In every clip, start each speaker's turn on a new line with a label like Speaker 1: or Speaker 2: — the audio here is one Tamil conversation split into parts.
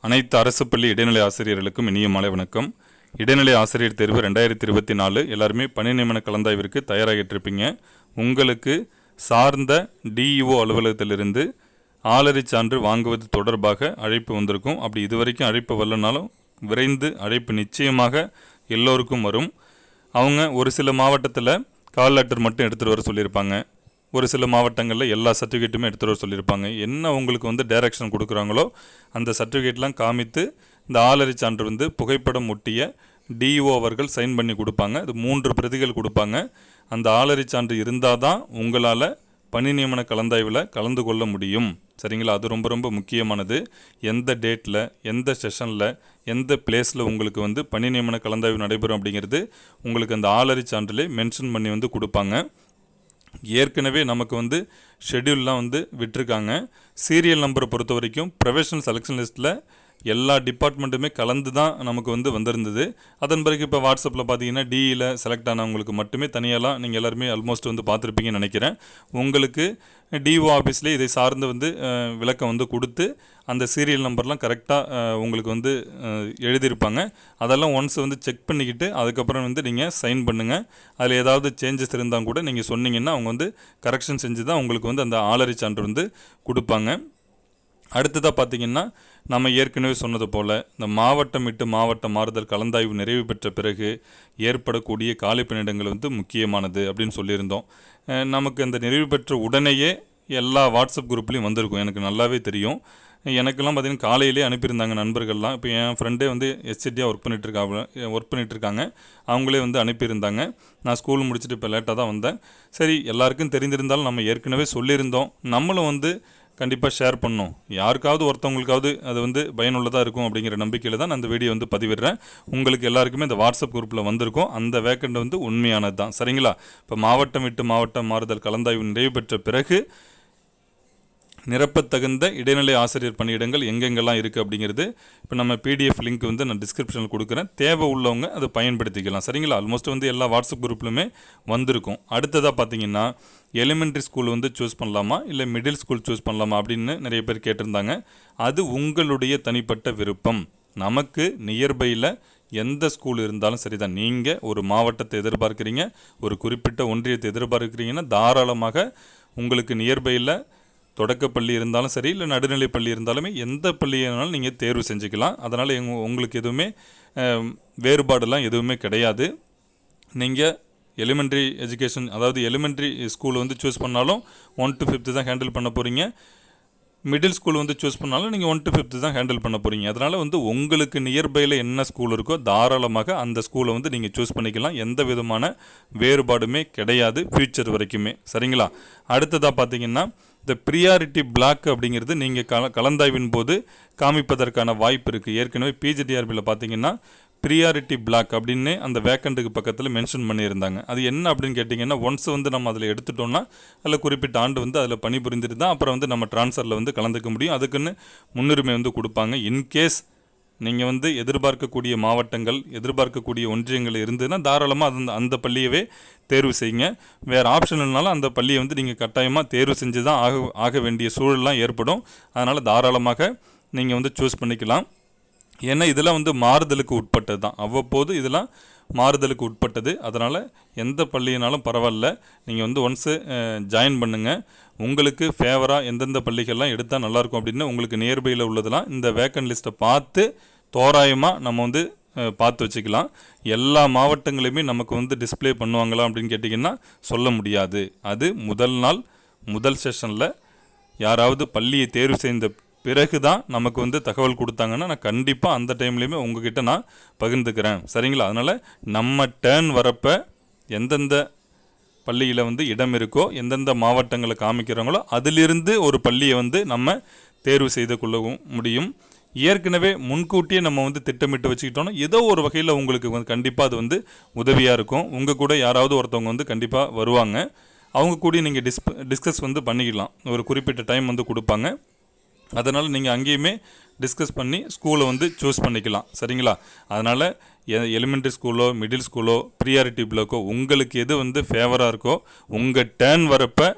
Speaker 1: அனைத்து அரசு பள்ளி இடைநிலை ஆசிரியர்களுக்கும் இனிய மாலை வணக்கம். இடைநிலை ஆசிரியர் தேர்வு ரெண்டாயிரத்தி இருபத்தி நாலு. எல்லாருமே பணி நியமன கலந்தாய்விற்கு தயாராகிட்டு இருப்பீங்க உங்களுக்கு சார்ந்த டிஇஓ அலுவலகத்திலிருந்து ஆளறி சான்று வாங்குவது தொடர்பாக அழைப்பு வந்திருக்கும். அப்படி இதுவரைக்கும் அழைப்பு வரலனாலும் விரைந்து அழைப்பு நிச்சயமாக எல்லோருக்கும் வரும். அவங்க ஒரு சில மாவட்டத்தில் கால் லெட்டர் மட்டும் எடுத்துகிட்டு வர சொல்லியிருப்பாங்க. ஒரு சில மாவட்டங்களில் எல்லா சர்டிஃபிகேட்டுமே எடுத்துகிட்டு வர சொல்லியிருப்பாங்க. என்ன உங்களுக்கு வந்து டைரக்ஷன் கொடுக்குறாங்களோ அந்த சர்டிஃபிகேட்லாம் காமித்து இந்த ஆளறி சான்று வந்து புகைப்படம் ஒட்டிய டிஓ அவர்கள் சைன் பண்ணி கொடுப்பாங்க. அது மூன்று பிரதிகள் கொடுப்பாங்க. அந்த ஆளறி சான்று இருந்தால் தான் உங்களால் பணி நியமன கலந்தாய்வில் கலந்து கொள்ள முடியும். சரிங்களா? அது ரொம்ப ரொம்ப முக்கியமானது. எந்த டேட்டில் எந்த செஷனில் எந்த பிளேஸில் உங்களுக்கு வந்து பணி நியமன கலந்தாய்வு நடைபெறும் அப்படிங்கிறது உங்களுக்கு அந்த ஆளறி சான்றிலே மென்ஷன் பண்ணி வந்து கொடுப்பாங்க. ஏற்கனவே நமக்கு வந்து ஷெட்யூல்லாம் வந்து விட்டுருக்காங்க. சீரியல் நம்பரை பொறுத்த வரைக்கும் ப்ரொஃபஷனல் செலெக்ஷன் லிஸ்ட்டில் எல்லா டிபார்ட்மெண்ட்டுமே கலந்து தான் நமக்கு வந்து வந்திருந்தது. அதன் பிறகு இப்போ வாட்ஸ்அப்பில் பார்த்தீங்கன்னா டிஇயில் செலக்ட் ஆனவங்களுக்கு மட்டுமே தனியாலாம் நீங்கள் எல்லாருமே ஆல்மோஸ்ட் வந்து பார்த்துருப்பீங்கன்னு நினைக்கிறேன். உங்களுக்கு டிஓ ஆஃபீஸ்லேயே இதை சார்ந்து வந்து விளக்கம் வந்து கொடுத்து அந்த சீரியல் நம்பர்லாம் கரெக்டாக உங்களுக்கு வந்து எழுதியிருப்பாங்க. அதெல்லாம் ஒன்ஸ் வந்து செக் பண்ணிக்கிட்டு அதுக்கப்புறம் வந்து நீங்கள் சைன் பண்ணுங்கள் அதில் ஏதாவது சேஞ்சஸ் இருந்தால் கூட நீங்கள் சொன்னீங்கன்னா அவங்க வந்து கரெக்ஷன் செஞ்சு தான் உங்களுக்கு வந்து அந்த ஆலரி சான்று வந்து கொடுப்பாங்க. அடுத்ததாக பார்த்தீங்கன்னா நம்ம ஏற்கனவே சொன்னது போல் இந்த மாவட்டம் விட்டு மாவட்ட மாறுதல் கலந்தாய்வு நிறைவு பெற்ற பிறகு ஏற்படக்கூடிய காலிப்பணியிடங்கள் வந்து முக்கியமானது அப்படின்னு சொல்லியிருந்தோம். நமக்கு அந்த நிறைவு பெற்ற உடனேயே எல்லா வாட்ஸ்அப் குரூப்லேயும் வந்திருக்கும். எனக்கு நல்லாவே தெரியும். எனக்கெல்லாம் பார்த்திங்கன்னா காலையிலே அனுப்பியிருந்தாங்க நண்பர்கள்லாம். இப்போ என் ஃப்ரெண்டே வந்து எஸ்சிடியாக ஒர்க் பண்ணிகிட்ருக்காங்க ஒர்க் பண்ணிகிட்ருக்காங்க அவங்களே வந்து அனுப்பியிருந்தாங்க. நான் ஸ்கூல் முடிச்சுட்டு இப்போ லேட்டாக தான் வந்தேன். சரி எல்லாருக்கும் தெரிந்திருந்தாலும் நம்ம ஏற்கனவே சொல்லியிருந்தோம். நம்மளும் வந்து கண்டிப்பாக ஷேர் பண்ணும் யாருக்காவது ஒருத்தவங்களுக்காவது அது வந்து பயனுள்ளதாக இருக்கும் அப்படிங்கிற நம்பிக்கையில் தான் நான் அந்த வீடியோ வந்து பதிவிடுறேன். உங்களுக்கு எல்லாருக்குமே இந்த வாட்ஸ்அப் குரூப்பில் வந்திருக்கும். அந்த வேக்கண்ட் வந்து உண்மையானது தான் சரிங்களா? இப்போ மாவட்டம் விட்டு மாவட்டம் மாறுதல் கலந்தாய்வு நிறைவு பெற்ற பிறகு நிரப்பத்தகுந்த இடைநிலை ஆசிரியர் பணியிடங்கள் எங்கெங்கெல்லாம் இருக்குது அப்படிங்கிறது இப்போ நம்ம பிடிஎஃப் லிங்க் வந்து நான் டிஸ்கிரிப்ஷனில் கொடுக்குறேன். தேவை உள்ளவங்க அதை பயன்படுத்திக்கலாம். சரிங்களா? ஆல்மோஸ்ட் வந்து எல்லா வாட்ஸ்அப் குரூப்லையுமே வந்திருக்கும். அடுத்ததாக பார்த்தீங்கன்னா எலிமெண்ட்ரி ஸ்கூல் வந்து சூஸ் பண்ணலாமா? இல்லை மிடில் ஸ்கூல் சூஸ் பண்ணலாமா அப்படின்னு நிறைய பேர் கேட்டிருந்தாங்க. அது உங்களுடைய தனிப்பட்ட விருப்பம். நமக்கு நியர்பையில் எந்த ஸ்கூல் இருந்தாலும் சரிதான். நீங்கள் ஒரு மாவட்டத்தை எதிர்பார்க்குறீங்க ஒரு குறிப்பிட்ட ஒன்றியத்தை எதிர்பார்க்குறீங்கன்னா தாராளமாக உங்களுக்கு நியர்பையில் தொடக்கப்பள்ளி இருந்தாலும் சரி இல்லை நடுநிலை பள்ளி இருந்தாலுமே எந்த பள்ளியானாலும் நீங்கள் தேர்வு செஞ்சுக்கலாம். அதனால் எங் உங்களுக்கு எதுவுமே வேறுபாடெல்லாம் எதுவுமே கிடையாது. நீங்கள் எலிமெண்ட்ரி எஜுகேஷன் அதாவது எலிமெண்ட்ரி ஸ்கூல் வந்து சூஸ் பண்ணாலும் ஒன் டு ஃபிஃப்த்து தான் ஹேண்டில் பண்ண போகிறீங்க மிடில் ஸ்கூல் வந்து சூஸ் பண்ணாலும் நீங்கள் ஒன் டு ஃபிஃப்த்து தான் ஹேண்டில் பண்ண போகிறீங்க அதனால் வந்து உங்களுக்கு நியர்பையில் என்ன ஸ்கூல் இருக்கோ தாராளமாக அந்த ஸ்கூலை வந்து நீங்கள் சூஸ் பண்ணிக்கலாம். எந்த விதமான வேறுபாடுமே கிடையாது ஃப்யூச்சர் வரைக்குமே. சரிங்களா? அடுத்ததாக பார்த்தீங்கன்னா இந்த ப்ரியாரிட்டி பிளாக் அப்படிங்கிறது நீங்கள் கல கலந்தாய்வின் போது காமிப்பதற்கான வாய்ப்பு இருக்குது ஏற்கனவே பிஜிடிஆர்பியில் பார்த்தீங்கன்னா ப்ரியாரிட்டி பிளாக் அப்படின்னு அந்த வேக்கண்ட்டுக்கு பக்கத்தில் மென்ஷன் பண்ணியிருந்தாங்க. அது என்ன அப்படின்னு கேட்டிங்கன்னா ஒன்ஸ் வந்து நம்ம அதில் எடுத்துட்டோம்னா அதில் குறிப்பிட்ட ஆண்டு வந்து அதில் பணிபுரிந்துட்டு தான் அப்புறம் வந்து நம்ம ட்ரான்ஸ்ஃபரில் வந்து கலந்துக்க முடியும். அதுக்குன்னு முன்னுரிமை வந்து கொடுப்பாங்க. இன்கேஸ் நீங்கள் வந்து எதிர்பார்க்கக்கூடிய மாவட்டங்கள் எதிர்பார்க்கக்கூடிய ஒன்றியங்கள் இருந்ததுன்னா தாராளமாக அந்த அந்த பள்ளியவே தேர்வு செய்யுங்க. வேறு ஆப்ஷன் இல்லைனாலும் அந்த பள்ளியை வந்து நீங்கள் கட்டாயமாக தேர்வு செஞ்சு தான் ஆக ஆக வேண்டிய சூழல்லாம் ஏற்படும். அதனால் தாராளமாக நீங்கள் வந்து சூஸ் பண்ணிக்கலாம். ஏன்னா இதெல்லாம் வந்து மாறுதலுக்கு உட்பட்டது தான். அவ்வப்போது இதெல்லாம் மாறுதலுக்கு உட்பட்டது. அதனால் எந்த பள்ளியினாலும் பரவாயில்ல. நீங்கள் வந்து ஒன்ஸு ஜாயின் பண்ணுங்கள் உங்களுக்கு ஃபேவராக எந்தெந்த பள்ளிகள்லாம் எடுத்தால் நல்லாயிருக்கும் அப்படின்னு உங்களுக்கு நியர்பையில் உள்ளதெல்லாம் இந்த வேக்கன் லிஸ்ட்டை பார்த்து தோராயமாக நம்ம வந்து பார்த்து வச்சுக்கலாம். எல்லா மாவட்டங்களையுமே நமக்கு வந்து டிஸ்பிளே பண்ணுவாங்களா அப்படின்னு கேட்டிங்கன்னா சொல்ல முடியாது. அது முதல் நாள் முதல் செஷனில் யாராவது பள்ளியை தேர்வு செய்த பிறகு தான் நமக்கு வந்து தகவல் கொடுத்தாங்கன்னா நான் கண்டிப்பாக அந்த டைம்லேயுமே உங்ககிட்ட நான் பகிர்ந்துக்கிறேன். சரிங்களா? அதனால் நம்ம டேர்ன் வரப்போ எந்தெந்த பள்ளியில் வந்து இடம் இருக்கோ எந்தெந்த மாவட்டங்களை காமிக்கிறாங்களோ அதிலிருந்து ஒரு பள்ளியை வந்து நம்ம தேர்வு செய்து கொள்ளவும் முடியும். ஏற்கனவே முன்கூட்டியே நம்ம வந்து திட்டமிட்டு வச்சுக்கிட்டோம்னா ஏதோ ஒரு வகையில் உங்களுக்கு வந்து கண்டிப்பாக அது வந்து உதவியாக இருக்கும். உங்கள் கூட யாராவது ஒருத்தவங்க வந்து கண்டிப்பாக வருவாங்க. அவங்க கூட நீங்கள் டிஸ்ப டிஸ்கஸ் வந்து பண்ணிக்கலாம். ஒரு குறிப்பிட்ட டைம் வந்து கொடுப்பாங்க. அதனால் நீங்கள் அங்கேயுமே டிஸ்கஸ் பண்ணி ஸ்கூலை வந்து சூஸ் பண்ணிக்கலாம். சரிங்களா? அதனால் எலிமெண்ட்ரி ஸ்கூலோ மிடில் ஸ்கூலோ ப்ரியாரிட்டி பிளாக்கோ உங்களுக்கு எது வந்து ஃபேவராக இருக்கோ உங்கள் டேர்ன் வரப்போ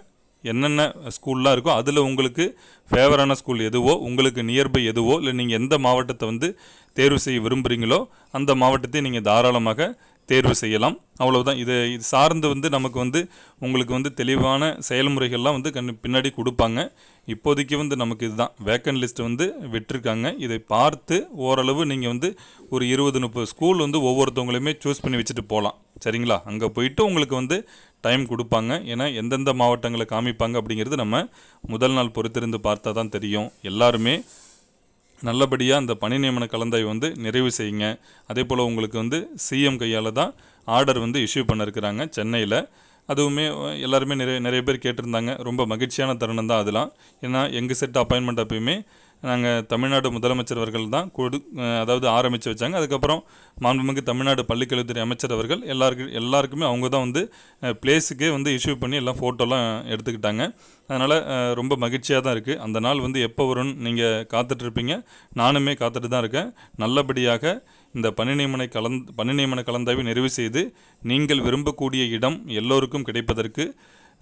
Speaker 1: என்னென்ன ஸ்கூல்லாம் இருக்கோ அதில் உங்களுக்கு ஃபேவரான ஸ்கூல் எதுவோ உங்களுக்கு நியர்பை எதுவோ இல்லை நீங்கள் எந்த மாவட்டத்தை வந்து தேர்வு செய்ய விரும்புகிறீங்களோ அந்த மாவட்டத்தை நீங்கள் தாராளமாக தேர்வு செய்யலாம். அவ்வளவுதான். இது இது சார்ந்து வந்து நமக்கு வந்து உங்களுக்கு வந்து தெளிவான செயல்முறைகள்லாம் வந்து கண் பின்னாடி கொடுப்பாங்க. இப்போதைக்கு வந்து நமக்கு இதுதான். வேக்கன் லிஸ்ட் வந்து விட்டுருக்காங்க. இதை பார்த்து ஓரளவு நீங்கள் வந்து ஒரு இருபது முப்பது ஸ்கூல் வந்து ஒவ்வொருத்தவங்களையுமே சூஸ் பண்ணி வச்சுட்டு போகலாம் சரிங்களா? அங்கே போயிட்டு உங்களுக்கு வந்து டைம் கொடுப்பாங்க. ஏன்னா எந்தெந்த மாவட்டங்களை காமிப்பாங்க அப்படிங்கிறது நம்ம முதல் நாள் பொறுத்திருந்து பார்த்தா தான் தெரியும். எல்லாருமே நல்லபடியாக அந்த பணி நியமன கலந்தாய்வு வந்து நிறைவு செய்யுங்க. அதே போல் உங்களுக்கு வந்து சிஎம் கையால் தான் ஆர்டர் வந்து இஷ்யூ பண்ணிருக்கிறாங்க சென்னையில். அதுவுமே எல்லாருமே நிறைய நிறைய பேர் கேட்டிருந்தாங்க. ரொம்ப மகிழ்ச்சியான தருணம் தான் அதெல்லாம். ஏன்னா எங்கள் செட் அப்பாயின்மெண்ட் அப்பயுமே நாங்கள் தமிழ்நாடு முதலமைச்சர் அவர்கள் தான் கொடு அதாவது ஆரம்பித்து வச்சாங்க. அதுக்கப்புறம் மாண்புமிகு தமிழ்நாடு பள்ளிக்கல்வித்துறை அமைச்சர் அவர்கள் எல்லாருக்கு எல்லாருக்குமே அவங்க தான் வந்து பிளேஸுக்கே வந்து இஷ்யூ பண்ணி எல்லாம் ஃபோட்டோலாம் எடுத்துக்கிட்டாங்க. அதனால் ரொம்ப மகிழ்ச்சியாக தான் இருக்குது அந்த நாள் வந்து எப்போ வரும்னு நீங்கள் காத்துட்ருப்பீங்க. நானுமே காத்துட்டு தான் இருக்கேன். நல்லபடியாக இந்த பணி நியமன கலந் பணி நியமன கலந்தாய்வை நிறைவு செய்து நீங்கள் விரும்பக்கூடிய இடம் எல்லோருக்கும் கிடைப்பதற்கு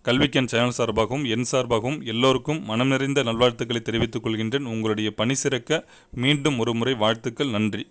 Speaker 1: கல்விக்கன் சேனல் சார்பாகவும் என் சார்பாகவும் எல்லோருக்கும் மனம் நிறைந்த நல்வாழ்த்துக்களை தெரிவித்துக் கொள்கின்றேன். உங்களுடைய பணி சிறக்க மீண்டும் ஒருமுறை வாழ்த்துக்கள். நன்றி.